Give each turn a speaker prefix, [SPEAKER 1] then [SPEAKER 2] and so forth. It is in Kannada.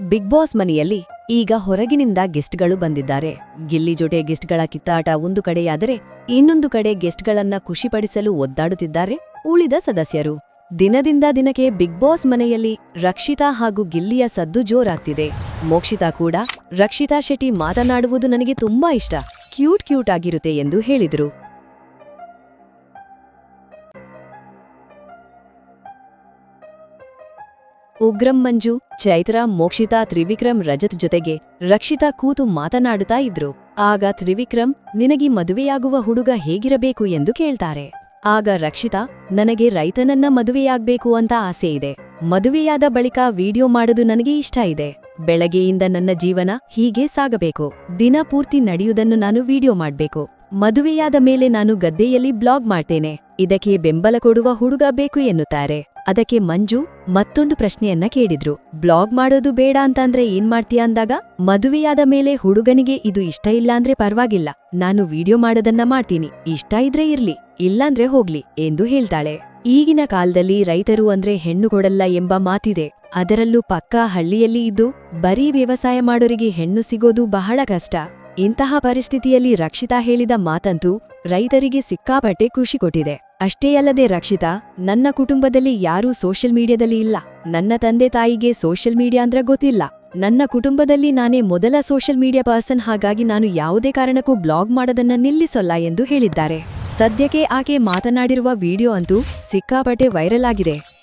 [SPEAKER 1] ಬಿಗ್ ಬಾಸ್ ಮನೆಯಲ್ಲಿ ಈಗ ಹೊರಗಿನಿಂದ ಗೆಸ್ಟ್ಗಳು ಬಂದಿದ್ದಾರೆ. ಗಿಲ್ಲಿ ಜೊತೆ ಗೆಸ್ಟ್ಗಳ ಕಿತ್ತಾಟ ಒಂದು ಕಡೆಯಾದರೆ ಇನ್ನೊಂದು ಕಡೆ ಗೆಸ್ಟ್ಗಳನ್ನ ಖುಷಿಪಡಿಸಲು ಒದ್ದಾಡುತ್ತಿದ್ದಾರೆ ಉಳಿದ ಸದಸ್ಯರು. ದಿನದಿಂದ ದಿನಕ್ಕೆ ಬಿಗ್ ಬಾಸ್ ಮನೆಯಲ್ಲಿ ರಕ್ಷಿತಾ ಹಾಗೂ ಗಿಲ್ಲಿಯ ಸದ್ದು ಜೋರಾಗ್ತಿದೆ. ಮೋಕ್ಷಿತಾ ಕೂಡ, ರಕ್ಷಿತಾ ಶೆಟ್ಟಿ ಮಾತನಾಡುವುದು ನನಗೆ ತುಂಬಾ ಇಷ್ಟ. ಕ್ಯೂಟ್ ಕ್ಯೂಟ್ ಆಗಿರುತ್ತೆ ಎಂದು ಹೇಳಿದರು. ಉಗ್ರಂ ಮಂಜು, ಚೈತ್ರಾ, ಮೋಕ್ಷಿತಾ ತ್ರಿವಿಕ್ರಮ್ ರಜತ್ ಜೊತೆಗೆ ರಕ್ಷಿತಾ ಕೂತು ಮಾತನಾಡುತ್ತಾ ಇದ್ರು. ಆಗ ತ್ರಿವಿಕ್ರಮ್ ನಿನಗೆ ಮದುವೆಯಾಗುವ ಹುಡುಗ ಹೇಗಿರಬೇಕು ಎಂದು ಕೇಳ್ತಾರೆ. ಆಗ ರಕ್ಷಿತಾ, ನನಗೆ ರೈತನನ್ನ ಮದುವೆಯಾಗ್ಬೇಕು ಅಂತ ಆಸೆ ಇದೆ. ಮದುವೆಯಾದ ಬಳಿಕ ವಿಡಿಯೋ ಮಾಡೋದು ನನಗೆ ಇಷ್ಟ ಇದೆ. ಬೆಳಗ್ಗೆಯಿಂದ ನನ್ನ ಜೀವನ ಹೀಗೆ ಸಾಗಬೇಕು. ದಿನ ಪೂರ್ತಿ ನಡೆಯುವುದನ್ನು ನಾನು ವಿಡಿಯೋ ಮಾಡ್ಬೇಕು. ಮದುವೆಯಾದ ಮೇಲೆ ನಾನು ಗದ್ದೆಯಲ್ಲಿ ಬ್ಲಾಗ್ ಮಾಡ್ತೇನೆ. ಇದಕ್ಕೆ ಬೆಂಬಲ ಕೊಡುವ ಹುಡುಗ ಬೇಕು ಎನ್ನುತ್ತಾರೆ. ಅದಕ್ಕೆ ಮಂಜು ಮತ್ತೊಂದು ಪ್ರಶ್ನೆಯನ್ನ ಕೇಳಿದ್ರು. ಬ್ಲಾಗ್ ಮಾಡೋದು ಬೇಡ ಅಂತಂದ್ರೆ ಏನ್ ಮಾಡ್ತೀಯ ಅಂದಾಗ, ಮದುವೆಯಾದ ಮೇಲೆ ಹುಡುಗನಿಗೆ ಇದು ಇಷ್ಟ ಇಲ್ಲ ಅಂದ್ರೆ ಪರವಾಗಿಲ್ಲ. ನಾನು ವಿಡಿಯೋ ಮಾಡೋದನ್ನ ಮಾಡ್ತೀನಿ. ಇಷ್ಟ ಇದ್ರೆ ಇರ್ಲಿ, ಇಲ್ಲಾಂದ್ರೆ ಹೋಗ್ಲಿ ಎಂದು ಹೇಳ್ತಾಳೆ. ಈಗಿನ ಕಾಲದಲ್ಲಿ ರೈತರು ಅಂದ್ರೆ ಹೆಣ್ಣು ಕೊಡಲ್ಲ ಎಂಬ ಮಾತಿದೆ. ಅದರಲ್ಲೂ ಪಕ್ಕಾ ಹಳ್ಳಿಯಲ್ಲಿ ಇದ್ದು, ಬರೀ ವ್ಯವಸಾಯ ಮಾಡೋರಿಗೆ ಹೆಣ್ಣು ಸಿಗೋದು ಬಹಳ ಕಷ್ಟ. ಇಂತಹ ಪರಿಸ್ಥಿತಿಯಲ್ಲಿ ರಕ್ಷಿತಾ ಹೇಳಿದ ಮಾತಂತೂ ರೈತರಿಗೆ ಸಿಕ್ಕಾಪಟ್ಟೆ ಖುಷಿ ಕೊಟ್ಟಿದೆ. ಅಷ್ಟೇ ಅಲ್ಲದೆ ರಕ್ಷಿತಾ, ನನ್ನ ಕುಟುಂಬದಲ್ಲಿ ಯಾರೂ ಸೋಷಿಯಲ್ ಮೀಡಿಯಾದಲ್ಲಿ ಇಲ್ಲ. ನನ್ನ ತಂದೆ ತಾಯಿಗೆ ಸೋಷಿಯಲ್ ಮೀಡಿಯಾ ಅಂದ್ರೆ ಗೊತ್ತಿಲ್ಲ. ನನ್ನ ಕುಟುಂಬದಲ್ಲಿ ನಾನೇ ಮೊದಲ ಸೋಷಿಯಲ್ ಮೀಡಿಯಾ ಪರ್ಸನ್, ಹಾಗಾಗಿ ನಾನು ಯಾವುದೇ ಕಾರಣಕ್ಕೂ ಬ್ಲಾಗ್ ಮಾಡೋದನ್ನ ನಿಲ್ಲಿಸೋಲ್ಲ ಎಂದು ಹೇಳಿದ್ದಾರೆ. ಸದ್ಯಕ್ಕೆ ಆಕೆ ಮಾತನಾಡಿರುವ ವಿಡಿಯೋ ಅಂತೂ ಸಿಕ್ಕಾಪಟ್ಟೆ ವೈರಲ್ ಆಗಿದೆ.